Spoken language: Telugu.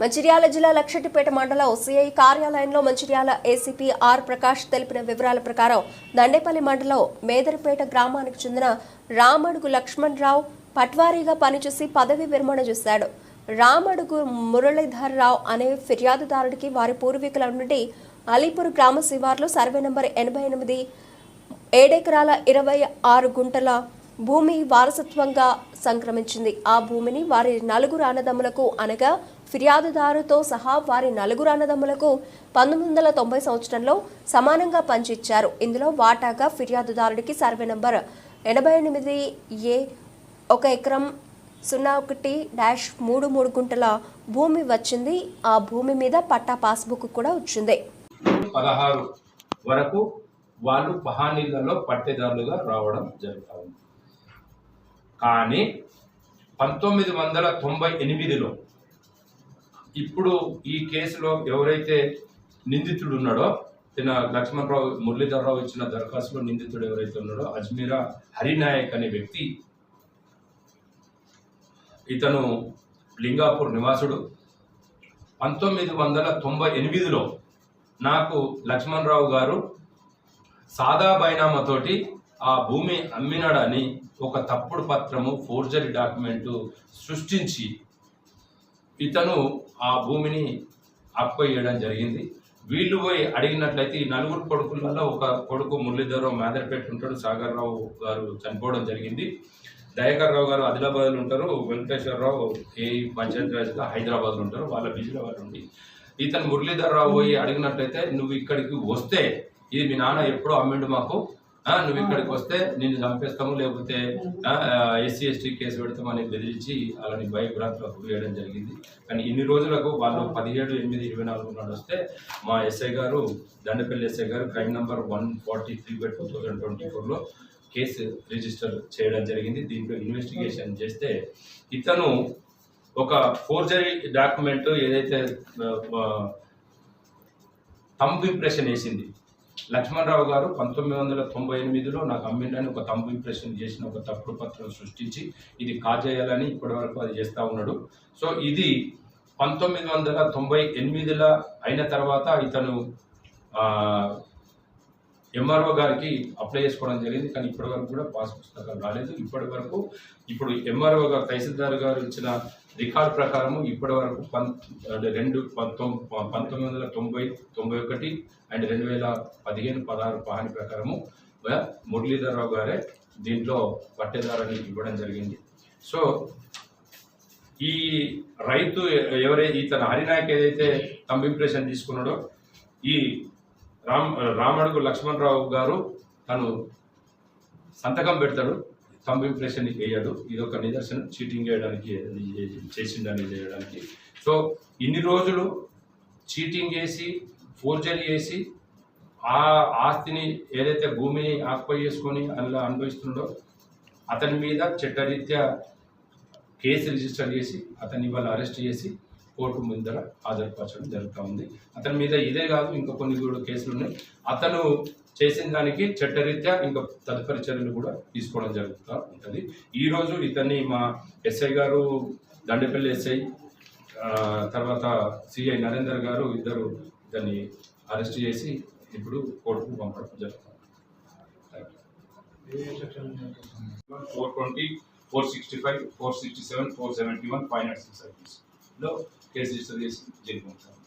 మంచిర్యాల జిల్లా లక్షటిపేట మండలం సిఐ కార్యాలయంలో మంచిర్యాల ఏసీపీ ఆర్ ప్రకాష్ తెలిపిన వివరాల ప్రకారం దండేపల్లి మండలం మేదరిపేట గ్రామానికి చెందిన రామడుగు లక్ష్మణ్ రావు పట్వారీగా పనిచేసి పదవి విరమణ చేశాడు. రామడుగు మురళీధర్ రావు అనే ఫిర్యాదుదారుడికి వారి పూర్వీకుల నుండి అలీపూర్ గ్రామ శివార్లో సర్వే నంబర్ ఎనభై ఎనిమిది ఏడెకరాల ఇరవై ఆరు గుంటల భూమి వారసత్వంగా సంక్రమించింది. ఆ భూమిని వారి నలుగురు అన్నదమ్ములకు అనగా ఫిర్యాదుదారుతో సహా వారి నలుగురు అన్నదమ్ములకు పంతొమ్మిది వందల తొంభై సంవత్సరంలో సమానంగా పంచిచ్చారు. ఇందులో వాటాగా ఫిర్యాదుదారుడికి సర్వే నంబర్ ఎనభై ఎనిమిది ఏ ఒక ఎకరం సున్నా ఒకటి డాష్ మూడు మూడు గుంటల భూమి వచ్చింది. ఆ భూమి మీద పట్టా పాస్బుక్ కూడా వచ్చింది. పదహారు వరకు వాళ్ళు పహానీళ్ళలో పట్టేదారులుగా రావడం జరుగుతుంది కానీ పంతొమ్మిది వందల తొంభై ఎనిమిదిలో ఇప్పుడు ఈ కేసులో ఎవరైతే నిందితుడు ఉన్నాడో తిన లక్ష్మణరావు మురళీధరరావు ఇచ్చిన దరఖాస్తులో నిందితుడు ఎవరైతే ఉన్నాడో అజ్మీరా హరినాయక్ అనే వ్యక్తి ఇతను లింగాపూర్ నివాసుడు. పంతొమ్మిది వందల తొంభై ఎనిమిదిలో నాకు లక్ష్మణరావు గారు సాదా బైనామాతోటి ఆ భూమి అమ్మినాడని ఒక తప్పుడు పత్రము ఫోర్జరీ డాక్యుమెంటు సృష్టించి ఇతను ఆ భూమిని అప్పయ్యడం జరిగింది. వీళ్ళు పోయి అడిగినట్లయితే ఈ నలుగురు కొడుకులలో ఒక కొడుకు మురళీధరరావు మేదరపేట ఉంటాడు సాగర్ రావు గారు చనిపోవడం జరిగింది. దయాకర్ రావు గారు ఆదిలాబాద్లో ఉంటారు వెంకటేశ్వరరావు ఏ పంచాయతీరాజ్గా హైదరాబాద్లో ఉంటారు వాళ్ళ బిజీలో వాళ్ళు ఉండి. ఇతను మురళీధర్ రావు పోయి అడిగినట్లయితే నువ్వు ఇక్కడికి వస్తే ఇది మీ నాన్న ఎప్పుడో అమ్మిండు మాకు నువ్వు ఇక్కడికి వస్తే నిన్ను చంపేస్తాము లేకపోతే ఎస్సీ ఎస్టీ కేసు పెడతామని బెదిరించి అలాని భయభ్రాంతులకు వేయడం జరిగింది. కానీ ఇన్ని రోజులకు వాళ్ళు పదిహేడు ఎనిమిది ఇరవై నాలుగు నాడు వస్తే మా ఎస్ఐ గారు దండపల్లి ఎస్ఐ గారు crime number one forty three by two thousand twenty ఫోర్లో కేసు రిజిస్టర్ చేయడం జరిగింది. దీంట్లో ఇన్వెస్టిగేషన్ చేస్తే ఇతను ఒక ఫోర్జరీ డాక్యుమెంట్ ఏదైతే తంబు ఇంప్రెషన్ వేసింది లక్ష్మణరావు గారు పంతొమ్మిది వందల తొంభై ఎనిమిదిలో నాకు అమ్మిండని ఒక తమ్ము ఇంప్రెషన్ చేసిన ఒక తప్పుడు పత్రం సృష్టించి ఇది కాజేయాలని ఇప్పటి వరకు అది చేస్తూ ఉన్నాడు. సో ఇది పంతొమ్మిది వందల తొంభై ఎనిమిదిలో అయిన తర్వాత ఇతను ఎంఆర్ఓ గారికి అప్లై చేసుకోవడం జరిగింది కానీ ఇప్పటి వరకు కూడా పాస్ పుస్తకాలు రాలేదు. ఇప్పటి వరకు ఇప్పుడు ఎంఆర్ఓ గారు తహసీల్దార్ గారు ఇచ్చిన రికార్డ్ ప్రకారము ఇప్పటి వరకు పన్ రెండు పంతొమ్మిది వందల తొంభై తొంభై ఒకటి అండ్ రెండు వేల పదిహేను పదహారు పహాని ప్రకారము మురళీధరరావు గారే దీంట్లో పట్టేదారని ఇవ్వడం జరిగింది. సో ఈ రైతు ఎవరైతే ఇతను హరినాయక్ ఏదైతే తమ్ ఇంప్రెషన్ తీసుకున్నాడో ఈ రామ్ రామడుగు లక్ష్మణరావు గారు తను సంతకం పెడతాడు థంబ్ ఇంప్రెషన్ వేయడు ఇది ఒక నిదర్శనం. చీటింగ్ చేయడానికి చేసిండని చేయడానికి. సో ఇన్ని రోజులు చీటింగ్ చేసి ఫోర్జరీ చేసి ఆ ఆస్తిని ఏదైతే భూమిని ఆక్పై చేసుకొని అందులో అనుభవిస్తుండో అతని మీద చట్టరీత్యా కేసు రిజిస్టర్ చేసి అతన్ని ఇవాళ అరెస్ట్ చేసి కోర్టు ముందర హాజరుపరచడం జరుగుతూ ఉంది. అతని మీద ఇదే కాదు ఇంకా కొన్ని కూడా కేసులు ఉన్నాయి. అతను చేసిన దానికి చట్టరీత్యా ఇంకా తదుపరి చర్యలు కూడా తీసుకోవడం జరుగుతూ ఉంటుంది. ఈరోజు ఇతన్ని మా ఎస్ఐ గారు దండపల్లి ఎస్ఐ తర్వాత సిఐ నరేందర్ గారు ఇద్దరు ఇతన్ని అరెస్ట్ చేసి ఇప్పుడు కోర్టుకు పంపడం జరుగుతుంది four twenty four sixty five four sixty seven four seventy one five nought six లో కేసు రిజిస్టర్ చేసి జైలు పంపుతాం